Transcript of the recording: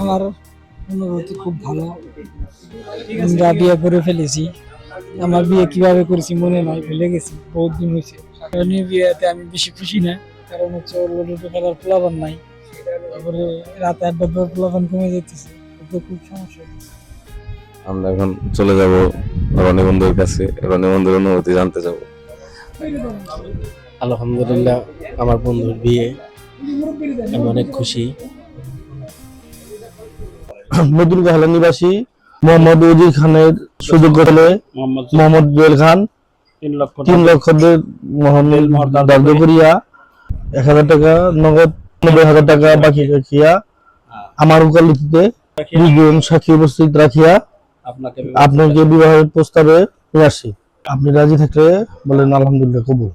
আমার অনুভূতি খুব ভালো। আমরা বিয়ে করে ফেলেছি। আমার বিয়ে কীভাবে করেছি মনে নাই, ভুলে গেছি, বহুত দিন হয়েছে বিয়েতে আমি বেশি খুশি না। কারণ হচ্ছে ওর লুডো খেলার নাই। তারপরে রাতে আড্ডা দেওয়ার প্লাবন কমে যেতেছে এতে খুব সমস্যা হচ্ছে আমরা এখন চলে যাব রনি বন্ধুর কাছে। রনি বন্ধুর অনুভূতি জানতে যাব। আলহামদুলিল্লাহ আমার বন্ধুর বিয়ে। আমি অনেক খুশি। নতুন গাহলা নিবাসী মোহাম্মদ উজির খানের সুযোগ্য ছেলে মোহাম্মদ জুয়েল খান তিন লক্ষ দিয়ে মোহাম্মদ দার্দ করিয়া এক হাজার টাকা নগদ নব্বই হাজার টাকা বাকি রাখিয়া আমার উকালিতে দুজন সাক্ষী উপস্থিত রাখিয়া আপনাকে বিবাহের প্রস্তাবে নিয়ে আসি। আপনি রাজি থাকলে বলেন আলহামদুলিল্লাহ কবুল।